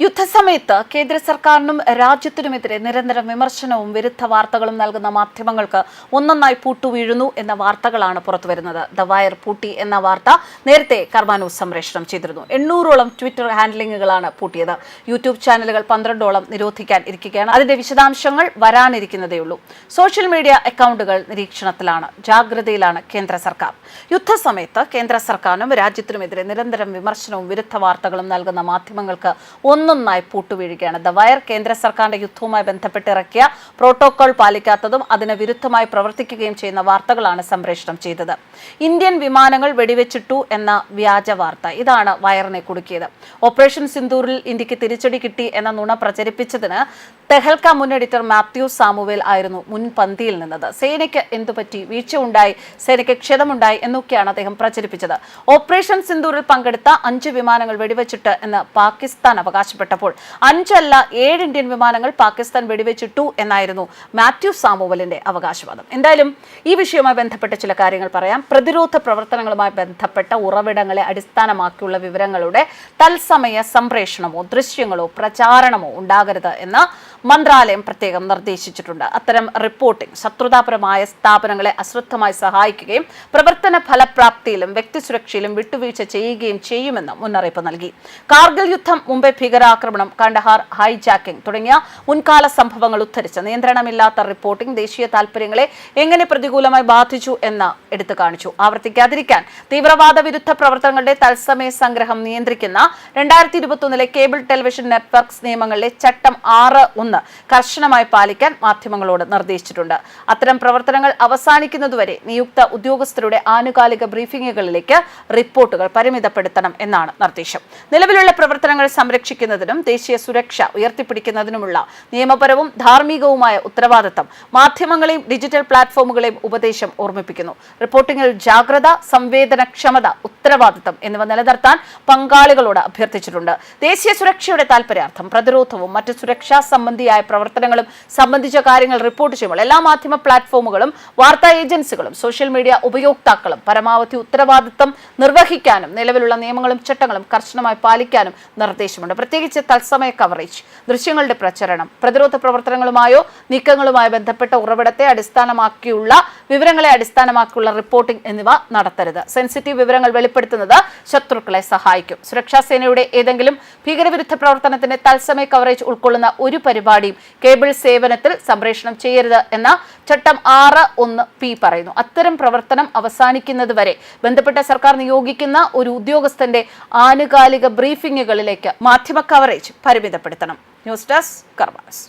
യുദ്ധസമയത്ത് കേന്ദ്ര സർക്കാരിനും രാജ്യത്തിനുമെതിരെ നിരന്തരം വിമർശനവും വിരുദ്ധ വാർത്തകളും നൽകുന്ന മാധ്യമങ്ങൾക്ക് ഒന്നൊന്നായി പൂട്ടുവീഴുന്നു എന്ന വാർത്തകളാണ് പുറത്തുവരുന്നത്. ദ വയർ പൂട്ടി എന്ന വാർത്ത നേരത്തെ കർമാനൂസ് സംപ്രേഷണം ചെയ്തിരുന്നു. എണ്ണൂറോളം ട്വിറ്റർ ഹാൻഡ്ലിങ്ങുകളാണ് പൂട്ടിയത്. യൂട്യൂബ് ചാനലുകൾ പന്ത്രണ്ടോളം നിരോധിക്കാൻ ഇരിക്കുകയാണ്. അതിന്റെ വിശദാംശങ്ങൾ വരാനിരിക്കുന്നതേയുള്ളൂ സോഷ്യൽ മീഡിയ അക്കൗണ്ടുകൾ നിരീക്ഷണത്തിലാണ്. ജാഗ്രതയിലാണ് കേന്ദ്ര സർക്കാർ. യുദ്ധസമയത്ത് കേന്ദ്ര സർക്കാരിനും രാജ്യത്തിനുമെതിരെ നിരന്തരം വിമർശനവും വിരുദ്ധ വാർത്തകളും നൽകുന്ന മാധ്യമങ്ങൾക്ക് ഒന്നൊന്നായി പൂട്ടുവീഴുകയാണ്. ദ വയർ കേന്ദ്ര സർക്കാരിന്റെ യുദ്ധവുമായി ബന്ധപ്പെട്ട് ഇറക്കിയ പ്രോട്ടോകോൾ പാലിക്കാത്തതും അതിന് വിരുദ്ധമായി പ്രവർത്തിക്കുകയും ചെയ്യുന്ന വാർത്തകളാണ് സംപ്രേഷണം ചെയ്തത്. ഇന്ത്യൻ വിമാനങ്ങൾ വെടിവെച്ചിട്ടു എന്ന വ്യാജ വാർത്ത. ഇതാണ് വയറിനെ കുടുക്കിയത്. ഓപ്പറേഷൻ സിന്ദൂറിൽ ഇന്ത്യയ്ക്ക് തിരിച്ചടി കിട്ടി എന്ന നുണ പ്രചരിപ്പിച്ചതിന് തെഹൽക്ക മുൻ എഡിറ്റർ മാത്യു സാമുവേൽ ആയിരുന്നു മുൻ പന്തിയിൽ നിന്നത്. സേനയ്ക്ക് എന്തുപറ്റി? വീഴ്ച ഉണ്ടായി സേനയ്ക്ക് ക്ഷതമുണ്ടായി എന്നൊക്കെയാണ് അദ്ദേഹം പ്രചരിപ്പിച്ചത്. ഓപ്പറേഷൻ സിന്ദൂറിൽ പങ്കെടുത്ത അഞ്ച് വിമാനങ്ങൾ വെടിവെച്ചിട്ട് എന്ന് പാകിസ്ഥാൻ അവകാശപ്പെട്ടപ്പോൾ അഞ്ചല്ല ഏഴ് ഇന്ത്യൻ വിമാനങ്ങൾ പാകിസ്ഥാൻ വെടിവെച്ചിട്ടു എന്നായിരുന്നു മാത്യു സാമുവലിന്റെ അവകാശവാദം. എന്തായാലും ഈ വിഷയവുമായി ബന്ധപ്പെട്ട ചില കാര്യങ്ങൾ പറയാം. പ്രതിരോധ പ്രവർത്തനങ്ങളുമായി ബന്ധപ്പെട്ട ഉറവിടങ്ങളെ അടിസ്ഥാനമാക്കിയുള്ള വിവരങ്ങളുടെ തത്സമയ സംപ്രേഷണമോ ദൃശ്യങ്ങളോ പ്രചാരണമോ ഉണ്ടാകരുത് എന്ന് മന്ത്രാലയം പ്രത്യേകം നിർദ്ദേശിച്ചിട്ടുണ്ട്. അത്തരം റിപ്പോർട്ടിംഗ് ശത്രുതാപരമായ സ്ഥാപനങ്ങളെ അശ്രദ്ധമായി സഹായിക്കുകയും പ്രവർത്തന ഫലപ്രാപ്തിയിലും വ്യക്തി സുരക്ഷയിലും വിട്ടുവീഴ്ച ചെയ്യുകയും ചെയ്യുമെന്ന് മുന്നറിയിപ്പ് നൽകി. കാർഗിൽ യുദ്ധം മുംബൈ ഭീകരാക്രമണം കണ്ടഹാർ ഹൈജാക്കിംഗ് തുടങ്ങിയ മുൻകാല സംഭവങ്ങൾ ഉദ്ധരിച്ച് നിയന്ത്രണമില്ലാത്ത റിപ്പോർട്ടിംഗ് ദേശീയ താൽപര്യങ്ങളെ എങ്ങനെ പ്രതികൂലമായി ബാധിച്ചു എന്ന് എടുത്തു കാണിച്ചു. ആവർത്തിക്കാതിരിക്കാൻ തീവ്രവാദ വിരുദ്ധ പ്രവർത്തനങ്ങളുടെ തത്സമയ സംഗ്രഹം നിയന്ത്രിക്കുന്ന രണ്ടായിരത്തി ഇരുപത്തൊന്നിലെ കേബിൾ ടെലിവിഷൻ നെറ്റ്വർക്ക്സ് നിയമങ്ങളിലെ ചട്ടം ആറ് ഒന്ന് കർശനമായി പാലിക്കാൻ മാധ്യമങ്ങളോട് നിർദ്ദേശിച്ചിട്ടുണ്ട്. അത്തരം പ്രവർത്തനങ്ങൾ അവസാനിക്കുന്നതുവരെ നിയുക്ത ഉദ്യോഗസ്ഥരുടെ ആനുകാലിക ബ്രീഫിംഗുകളിലേക്ക് റിപ്പോർട്ടുകൾ പരിമിതപ്പെടുത്തണം എന്നാണ് നിർദ്ദേശം. നിലവിലുള്ള പ്രവർത്തനങ്ങൾ സംരക്ഷിക്കുന്നതിനും ദേശീയ സുരക്ഷ ഉയർത്തിപ്പിടിക്കുന്നതിനുമുള്ള നിയമപരവും ധാർമ്മികവുമായ ഉത്തരവാദിത്തം മാധ്യമങ്ങളെയും ഡിജിറ്റൽ പ്ലാറ്റ്ഫോമുകളെയും ഉപദേശം ഓർമ്മിപ്പിക്കുന്നു. റിപ്പോർട്ടിംഗിൽ ജാഗ്രത സംവേദനക്ഷമത ഉത്തരവാദിത്തം എന്നിവ നിലനിർത്താൻ പങ്കാളികളോട് അഭ്യർത്ഥിച്ചിട്ടുണ്ട്. ദേശീയ സുരക്ഷയുടെ താൽപര്യാർത്ഥം പ്രതിരോധവും മറ്റ് സുരക്ഷാ സംബന്ധിയായ പ്രവർത്തനങ്ങളും സംബന്ധിച്ച കാര്യങ്ങൾ റിപ്പോർട്ട് ചെയ്യുമ്പോൾ എല്ലാ മാധ്യമ പ്ലാറ്റ്ഫോമുകളും വാർത്താ ഏജൻസികളും സോഷ്യൽ മീഡിയ ഉപയോക്താക്കളും പരമാവധി ഉത്തരവാദിത്തം നിർവഹിക്കാനും നിലവിലുള്ള നിയമങ്ങളും ചട്ടങ്ങളും കർശനമായി പാലിക്കാനും നിർദ്ദേശമുണ്ട്. പ്രത്യേകിച്ച് തത്സമയ കവറേജ് ദൃശ്യങ്ങളുടെ പ്രചരണം പ്രതിരോധ പ്രവർത്തനങ്ങളുമായോ നീക്കങ്ങളുമായോ ബന്ധപ്പെട്ട ഉറവിടത്തെ അടിസ്ഥാനമാക്കിയുള്ള വിവരങ്ങളെ അടിസ്ഥാനമാക്കിയുള്ള റിപ്പോർട്ടിംഗ് എന്നിവ നടത്തരുത്. സെൻസിറ്റീവ് വിവരങ്ങൾ വെളിപ്പെടുത്തുന്നത് ശത്രുക്കളെ സഹായിക്കും. സുരക്ഷാസേനയുടെ ഏതെങ്കിലും ഭീകരവിരുദ്ധ പ്രവർത്തനത്തിന്റെ തത്സമയ കവറേജ് ഉൾക്കൊള്ളുന്ന ഒരു പരിപാടിയും കേബിൾ സേവനത്തിൽ സംപ്രേഷണം ചെയ്യരുത് എന്ന ചട്ടം ആറ് ഒന്ന് പി പറയുന്നു. അത്തരം പ്രവർത്തനം അവസാനിക്കുന്നത് വരെ ബന്ധപ്പെട്ട സർക്കാർ നിയോഗിക്കുന്ന ഒരു ഉദ്യോഗസ്ഥന്റെ ആനുകാലിക ബ്രീഫിംഗുകളിലേക്ക് മാധ്യമ കവറേജ് പരിമിതപ്പെടുത്തണം. News desk karmas